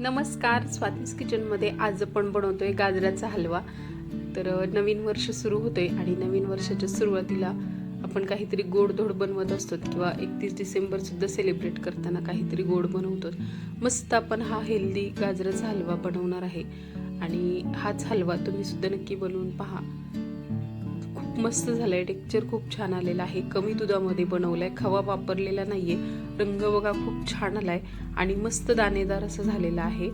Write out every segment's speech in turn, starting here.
नमस्कार स्वातीस किचनमध्ये आज आपण बनवतोय गाजराचा हलवा. तर नवीन वर्ष सुरू होतोय आणि नवीन वर्षाच्या सुरुवातीला आपण काहीतरी गोडधोड बनवत असतो किंवा एकतीस डिसेंबर सुद्धा सेलिब्रेट करताना काहीतरी गोड बनवतो. मस्त आपण हा हेल्दी गाजराचा हलवा बनवणार आहे. आणि हाच हलवा तुम्ही सुद्धा नक्की बनवून पहा. मस्त मस्त आहे टेक्चर खूप छान आलेलं आहे. कमी दुधामध्ये बनवलाय. खवा वापरलेला नाहीये. रंग बघा खूप छान आलाय. आणि मस्त दाणेदार असं झालेलं आहे.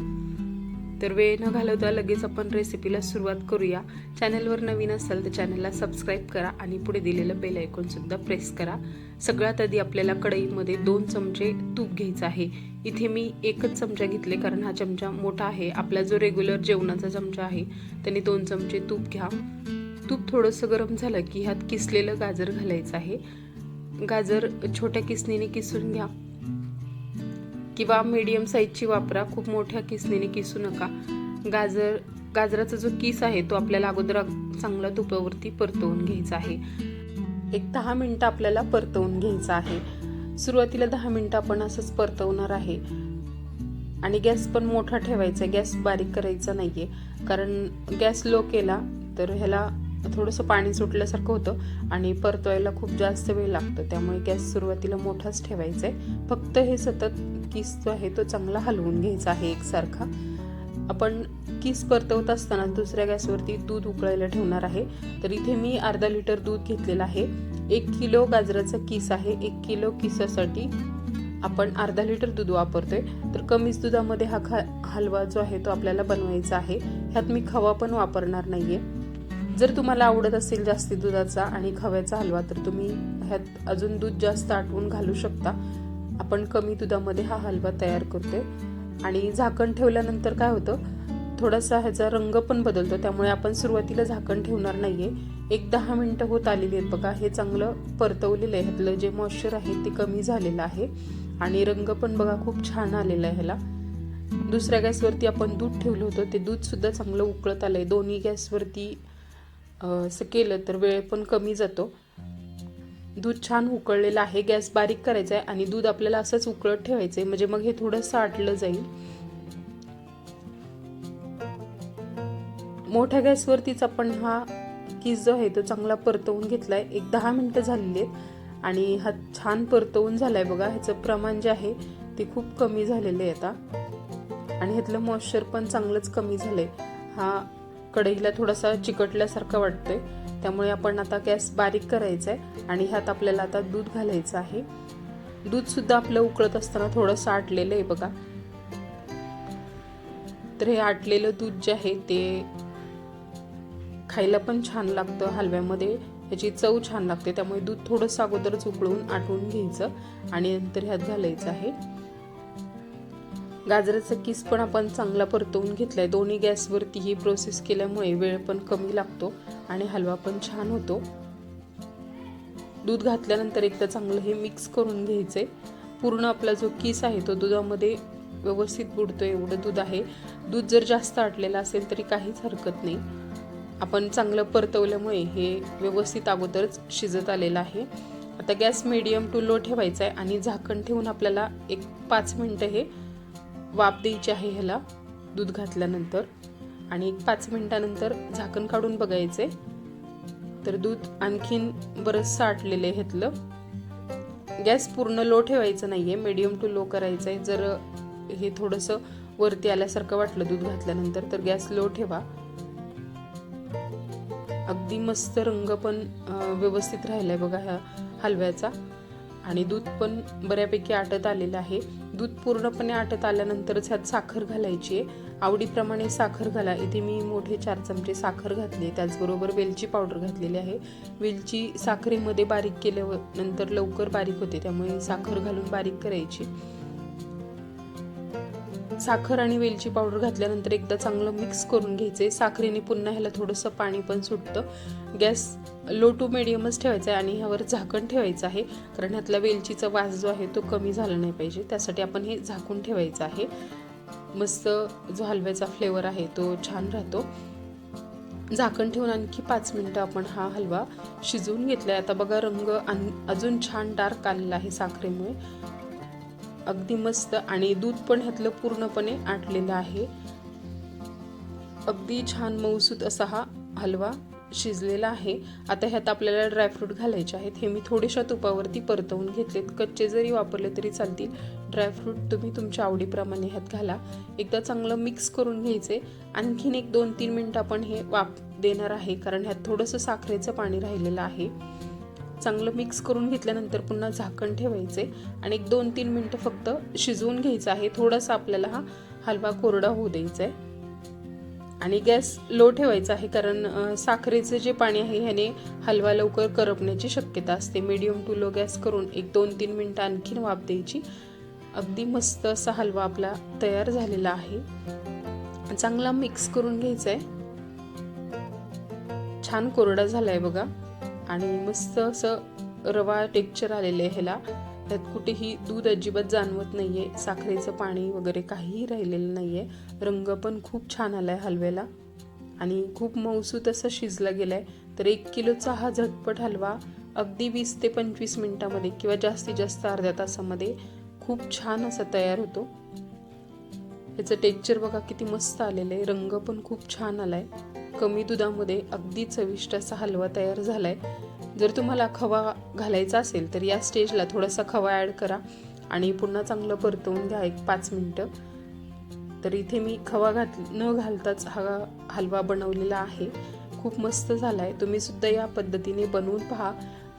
तर वेळ न घालवता लगेच आपण रेसिपीला सुरुवात करूया. चॅनलवर नवीन असाल तर चॅनलला सबस्क्राईब करा आणि पुढे दिलेलं बेल ऐकून सुद्धा प्रेस करा. सगळ्यात आधी आपल्याला कढईमध्ये दोन चमचे तूप घ्यायचं आहे. इथे मी एकच चमचा घेतले कारण हा चमचा मोठा आहे. आपला जो रेग्युलर जेवणाचा चमचा आहे त्याने दोन चमचे तूप घ्या. तूप थोडंसं गरम झालं की ह्यात किसलेलं गाजर घालायचं आहे. गाजर छोट्या किसणीने किसून घ्या. किंवा मीडियम साईजची वापरा खूप मोठ्या किसणीने किसू नका. गाजर गाजराचा जो किस आहे तो आपल्याला अगोदर चांगला तुपावरती परतवून घ्यायचा आहे. एक दहा मिनटं आपल्याला परतवून घ्यायचं आहे. सुरुवातीला दहा मिनटं आपण असंच परतवणार आहे. आणि गॅस पण मोठा ठेवायचा आहे. गॅस बारीक करायचा नाहीये. कारण गॅस लो केला तर ह्याला थोडंसं पाणी सुटल्यासारखं होतं आणि परतवायला खूप जास्त वेळ लागतो. त्यामुळे गॅस सुरुवातीला मोठाच ठेवायचा आहे फक्त हे सतत किस जो आहे तो चांगला हलवून घ्यायचा आहे एकसारखा. आपण किस परतवत असताना दुसऱ्या गॅसवरती दूध उकळायला ठेवणार आहे. तर इथे मी अर्धा लिटर दूध घेतलेलं आहे. एक किलो गाजराचा किस आहे. एक किलो किसासाठी आपण अर्धा लिटर दूध वापरतोय. तर कमीच दुधामध्ये हा खा हलवा जो आहे तो आपल्याला बनवायचा आहे. ह्यात मी खवा पण वापरणार नाहीये. जर तुम्हाला आवडत असेल जास्ती दुधाचा आणि खव्याचा हलवा तर तुम्ही ह्यात अजून दूध जास्त आटवून घालू शकता. आपण कमी दुधामध्ये हा हलवा तयार करतोय. आणि झाकण ठेवल्यानंतर काय होतं थोडासा ह्याचा रंग पण बदलतो त्यामुळे आपण सुरुवातीला झाकण ठेवणार नाहीये. एक दहा मिनटं होत आलेली आहेत बघा हे चांगलं परतवलेलं आहे. ह्यातलं जे मॉइश्चर आहे ते कमी झालेलं आहे. आणि रंग पण बघा खूप छान आलेला आहे ह्याला. दुसऱ्या गॅसवरती आपण दूध ठेवलं होतं ते दूध सुद्धा चांगलं उकळत आलंय. दोन्ही गॅसवरती असं केलं तर वेळ पण कमी जातो. दूध छान उकळलेलं आहे गॅस बारीक करायचा आहे आणि दूध आपल्याला असंच उकळत ठेवायचं आहे म्हणजे मग हे थोडंसं आटलं जाईल. मोठ्या गॅसवरतीच आपण हा किस जो आहे तो चांगला परतवून घेतलाय. एक दहा मिनटं झालेली आहेत आणि हा छान परतवून झालाय बघा. ह्याचं प्रमाण जे आहे ते खूप कमी झालेलं आहे आता. आणि ह्यातलं मॉइश्चर पण चांगलंच कमी झालंय. हा कढईला थोडासा चिकटल्यासारखं वाटतंय. त्यामुळे आपण आता गॅस बारीक करायचा आहे आणि ह्यात आपल्याला आता दूध घालायचं आहे. दूध सुद्धा आपलं उकळत असताना थोडंसं आटलेलं आहे बघा. तर हे आटलेलं दूध जे आहे ते खायला पण छान लागतं हलव्यामध्ये. ह्याची चव छान लागते. त्यामुळे दूध थोडंसं अगोदरच उकळून आटवून घ्यायचं आणि नंतर ह्यात घालायचं आहे. गाजराचा किस पण आपण चांगला परतवून घेतलाय. दोन्ही गॅसवरती ही प्रोसेस केल्यामुळे वेळ पण कमी लागतो आणि हलवा पण छान होतो. दूध घातल्यानंतर एकदा चांगलं हे मिक्स करून घ्यायचंय. पूर्ण आपला जो किस आहे तो दुधामध्ये व्यवस्थित बुडतो एवढं दूध आहे. दूध जर जास्त आटलेलं असेल तरी काहीच हरकत नाही. आपण चांगलं परतवल्यामुळे हे व्यवस्थित अगोदरच शिजत आलेलं आहे. आता गॅस मिडियम टू लो ठेवायचा आहे आणि झाकण ठेवून आपल्याला एक पाच मिनटं हे वाफ द्यायची आहे ह्याला दूध घातल्यानंतर. आणि एक पाच मिनिटानंतर झाकण काढून बघायचे. तर दूध आणखीन बरंच साठलेलं आहे ह्यातलं. गॅस पूर्ण लो ठेवायचं नाही आहे मिडियम टू लो करायचं आहे जर हे थोडंसं वरती आल्यासारखं वाटलं दूध घातल्यानंतर तर गॅस लो ठेवा. अगदी मस्त रंग पण व्यवस्थित राहिला आहे बघा ह्या हलव्याचा. आणि दूध पण बऱ्यापैकी आटत आलेलं आहे. दूध पूर्णपणे आटत आल्यानंतरच ह्यात साखर घालायची आहे. आवडीप्रमाणे साखर घाला. इथे मी मोठे चार चमचे साखर घातली. त्याचबरोबर वेलची पावडर घातलेली आहे. वेलची साखरेमध्ये बारीक केल्यानंतर लवकर बारीक होते. त्यामुळे साखर घालून बारीक करायची. साखर आणि वेलची पावडर घातल्यानंतर एकदा चांगलं मिक्स करून घ्यायचे साखरेने पुन्हा ह्याला थोडंसं पाणी पण सुटतं. गॅस लो टू मिडियमच ठेवायचा आहे आणि ह्यावर झाकण ठेवायचं आहे. कारण ह्यातला वेलचीचा वास जो आहे तो कमी झाला नाही पाहिजे. त्यासाठी आपण हे झाकून ठेवायचं आहे. मस्त जो हलव्याचा फ्लेवर आहे तो छान राहतो. झाकण ठेवून आणखी पाच मिनटं आपण हा हलवा शिजवून घेतला आहे आता बघा रंग अजून छान डार्क आलेला आहे साखरेमुळे. अगदी मस्त आणि दूध पण ह्यातलं पूर्णपणे आटलेलं आहे. अगदी छान मऊसूत असा हा हलवा शिजलेला आहे. आता ह्यात आपल्याला ड्रायफ्रूट घालायचे आहेत. हे मी थोडेशा तुपावरती परतवून घेतलेत. कच्चे जरी वापरले तरी चालतील. ड्रायफ्रूट तुम्ही तुमच्या आवडीप्रमाणे ह्यात घाला. एकदा चांगलं मिक्स करून घ्यायचे. आणखीन एक दोन तीन मिनटं आपण हे वाप देणार आहे. कारण ह्यात थोडंसं साखरेचं पाणी राहिलेलं आहे. चांगलं मिक्स करून घेतल्यानंतर पुन्हा झाकण ठेवायचे. आणि एक दोन तीन मिनटं फक्त शिजवून घ्यायचं आहे. थोडासा आपल्याला हा हलवा कोरडा होऊ द्यायचा आहे आणि गॅस लो ठेवायचा आहे कारण साखरेचं जे पाणी आहे ह्याने हलवा लवकर करपण्याची शक्यता असते. मिडियम टू लो गॅस करून एक दोन तीन मिनटं आणखीन वाफ द्यायची. अगदी मस्त असा हलवा आपला तयार झालेला आहे. चांगला मिक्स करून घ्यायचा आहे छान कोरडा झालाय बघा. आणि मस्त असं रवा टेक्चर आलेलं आहे ह्याला. त्यात कुठेही दूध अजिबात जाणवत नाही आहे साखरेचं पाणी वगैरे काहीही राहिलेलं नाही आहे रंग पण खूप छान आलाय हलव्याला. आणि खूप मऊसूत असं शिजला गेलाय. तर एक किलोचा हा झटपट हलवा अगदी वीस ते पंचवीस मिनिटामध्ये किंवा जास्तीत जास्त अर्ध्या तासामध्ये खूप छान असा तयार होतो. याचं टेक्चर बघा किती मस्त आलेलं आहे. रंग पण खूप छान आलाय. कमी दुधामध्ये अगदी चविष्ट असा हलवा तयार झाला आहे जर तुम्हाला खवा घालायचा असेल तर या स्टेजला थोडासा खवा ॲड करा आणि पुन्हा चांगलं परतवून घ्या एक पाच मिनटं. तर इथे मी खवा घात न घालताच हा हलवा बनवलेला आहे. खूप मस्त झाला आहे तुम्हीसुद्धा या पद्धतीने बनवून पहा.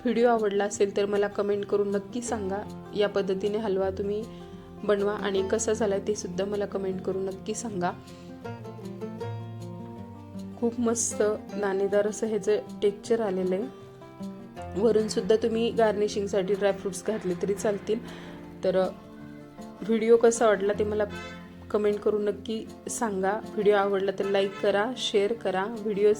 व्हिडिओ आवडला असेल तर मला कमेंट करून नक्की सांगा. या पद्धतीने हलवा तुम्ही बनवा आणि कसा झाला ते सुद्धा मला कमेंट करून नक्की सांगा. खूप मस्त दाणेदार असं ह्याचं टेक्चर आलेलं आहे. वरून सुद्धा तुम्ही गार्निशिंगसाठी ड्रायफ्रुट्स घातले तरी चालतील. तर व्हिडिओ कसा वाटला ते मला कमेंट करून नक्की सांगा. व्हिडिओ आवडला तर लाईक करा शेअर करा. व्हिडिओ